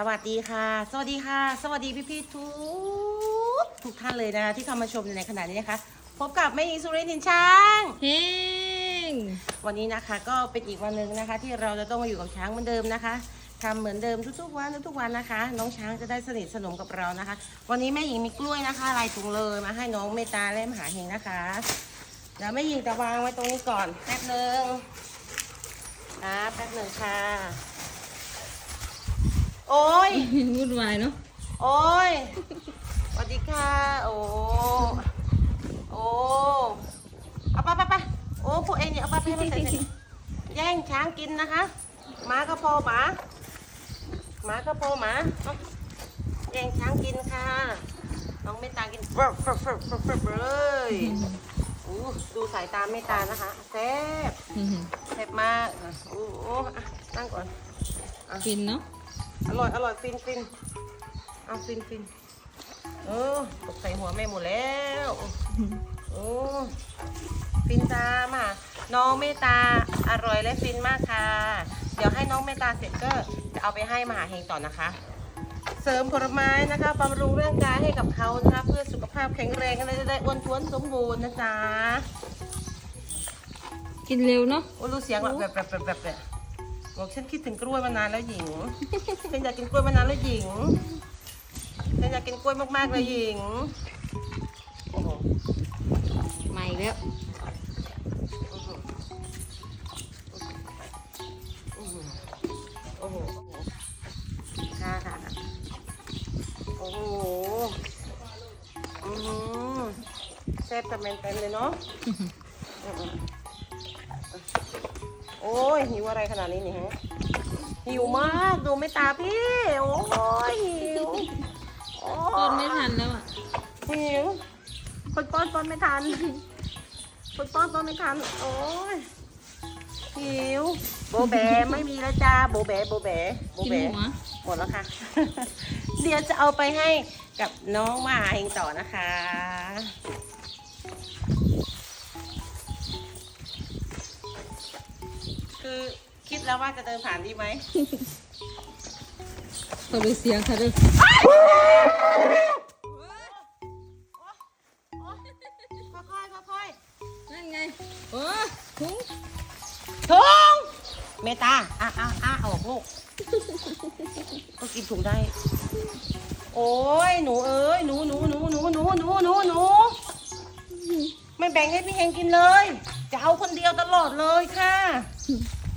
สวัสดีค่ะ สวัสดีค่ะ สวัสดีพี่พี่ๆทุกทุกท่านเลยนะคะที่เข้ามาชมในขณะนี้นะคะ พบกับแม่หญิงสุรินทร์ทินช้างเฮงวันนี้นะคะก็เป็นอีกวันหนึ่งนะคะ ที่เราจะต้องมาอยู่กับช้างเหมือนเดิมนะคะทำเหมือนเดิมทุกๆวันทุกๆวันนะคะ น้องช้างจะได้สนิทสนมกับเรานะคะ วันนี้แม่หญิงมีกล้วยนะคะลายถุงเลยมาให้น้องเมตตาและมหาเฮงนะคะเดี๋ยวแม่หญิงจะวางไว้ตรงนี้ก่อนแป๊บหนึ่งนะแป๊บหนึ่งค่ะ โอ้ยวุ่นวายเนาะโอ้ยสวัสดีค่ะ โอ้โอ้เอาไปไปไปโอ้พวกเองเนี่ยเอาไปให้มันเสร็จๆแย่งช้างกินนะคะหมาก็พอหมาหมาก็พอหมาเอาแย่งช้างกินค่ะน้องเมตตากินเฟิร์ฟเฟิร์ฟเฟิร์ฟเฟิร์ฟเฟิร์ฟเลยอู้ดูสายตาเมตตานะคะแซ่บแซ่บมากอะอู้โอ้อะนั่งก่อนฟินเนาะ อร่อย อร่อย ฟินฟินเอาฟินฟินเออตกใส่หัวแม่หมดแล้ว โอ้ฟินจ้ามาน้องเมตตาอร่อยและฟินมากค่ะ เดี๋ยวให้น้องเมตตาเสร็จก็จะเอาไปให้มหาเฮงต่อนะคะ เสริมผลไม้นะคะบำรุงร่างกายให้กับเขานะคะเพื่อสุขภาพแข็งแรงและจะได้อ้วนท้วนสมบูรณ์นะจ๊ะกินเร็วเนาะโอ้รู้เสียงแบบแบบแบบแบบแบบแบบบอกฉันคิดถึงกล้วยมานานแล้วหญิง ฉันอยากกินกล้วยมานานแล้วหญิง ฉันอยากกินกล้วยมากๆเลยหญิงโอ้โหใหม่แล้วอื้อหือโอ้โหโอ้โหค่ะค่ะค่ะโอ้โหอือหือแซ่บแต่เมนเต็มเลยเนาะอื้อหือ โอ้ยหิวอะไรขนาดนี้นี่ฮะหิวมากดูไม่ตาพี่โอ้ยหิวโอ้ต้นยไม่ทันแล้วอะหิวคนป้อนป้อนไม่ทันคนป้อนป้อนไม่ทันโอ้ยหิวโบแบไม่มีแล้วจ้าโบแบโบแบโบกินแบหัวหมดแล้วค่ะ เดี๋ยวจะเอาไปให้กับน้องมาเองต่อนะคะ คือคิดแล้วว่าจะเดินผ่านดีไหมเขาดูเสียงค่ะดูค่อยๆค่อยนั่นไงโอ้ถุงๆถุงเมตาอะอะอะออกลูกก็กินถุงได้ โอ้ยหนูเอ้ยหนูหนูหนูหนูหนูหนูหนูหนูไม่แบ่งให้พี่เฮงกินเลย จะเอาคนเดียวตลอดเลยค่ะ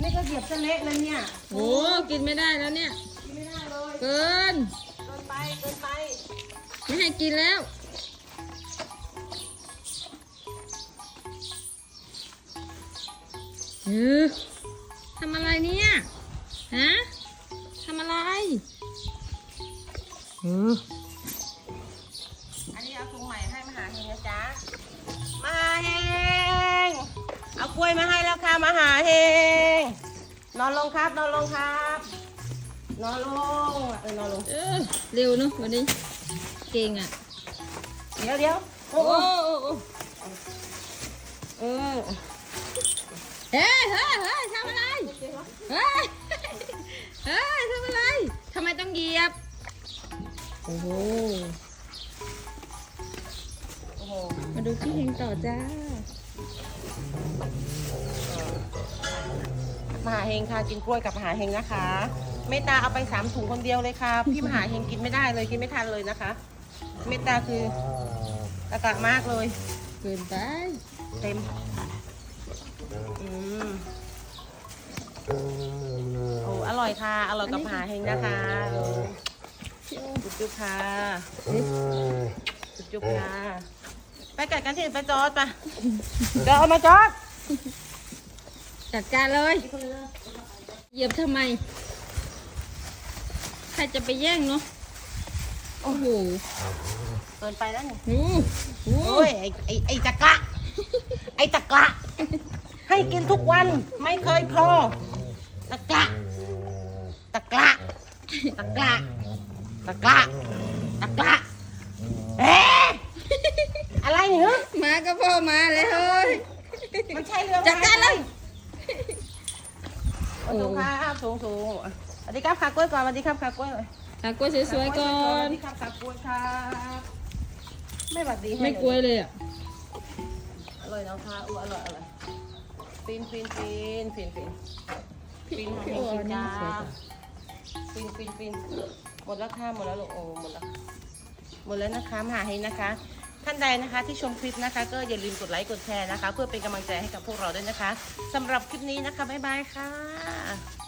นี่ก็เหยียบซะเละเลยเนี่ยโอ้กินไม่ได้แล้วเนี่ย กินไม่ได้เลย เกิน เกินไป เกินไป ไม่ให้กินแล้ว เออทำอะไรเนี่ย ฮะ ทำอะไร เอออั กล้วยมาให้แล้วค่ะมหาเฮงนอนลงครับ นอนลงครับ นอนลงเออนอนลง เออเร็วเนอะวันนี้ เก่งอะ เดี๋ยวเดี๋ยวโอ้โอ้โหโอ้โอ้เออเฮ้ยเฮ้ยเฮ้ยทำอะไร เฮ้ย เฮ้ยทำอะไรทำไมต้องเหยียบ โอ้โห โอ้โห มาดูพี่เฮงต่อจ้า มหาเฮงค่ะกินกล้วยกับมหาเฮงนะคะ เมตตาเอาไปสามถุงคนเดียวเลยค่ะพี่มหาเฮงกินไม่ได้เลยกินไม่ทันเลยนะคะ เมตตาคือตะกะมากเลยเกินไปเต็มอืมโอ้อร่อยค่ะอร่อยกับมหาเฮงนะคะจุ๊บจุ๊บค่ะจุ๊บจุ๊บค่ะไปกัดกันที่อื่นไปจอดไปจอดเอามาจอด จัดการเลย เหยียบทำไม ใครจะไปแย่งเนาะ โอ้โหเกินไปแล้วนี่โอ้โหโอ้ยไอ้ไอ้ไอ้ตะกะไอ้ตะกะ ให้กินทุกวันไม่เคยพอ ตะกะ ตะกะ ตะกะ ตะกะ ตะกะเอ๊ะอะไรเนี่ยมาก็พ่อมาเลยเฮ้ย มันใช่เรื่องจัดการเลย สูงครับสูงสูงสวัสดีครับขากล้วยก่อนสวัสดีครับขากล้วยหน่อยตากล้วยสวยๆก่อนสวัสดีครับตากล้วยครับไม่หวัดดีให้ไม่กล้วยเลยอะอร่อยนะคะอู้อร่อยอร่อยฟินฟินฟินฟินฟินฟินพี่โอฟิอันนนี้จ้าสวยจังฟินฟินฟินหมดแล้วค่ะหมดแล้วลูกโอ้หมดแล้วหมดแล้วนะคะมาหาให้นะคะ ท่านใดนะคะที่ชมคลิปนะคะ ก็อย่าลืมกดไลค์กดแชร์นะคะ เพื่อเป็นกำลังใจให้กับพวกเราด้วยนะคะสำหรับคลิปนี้นะคะบ๊ายบายค่ะ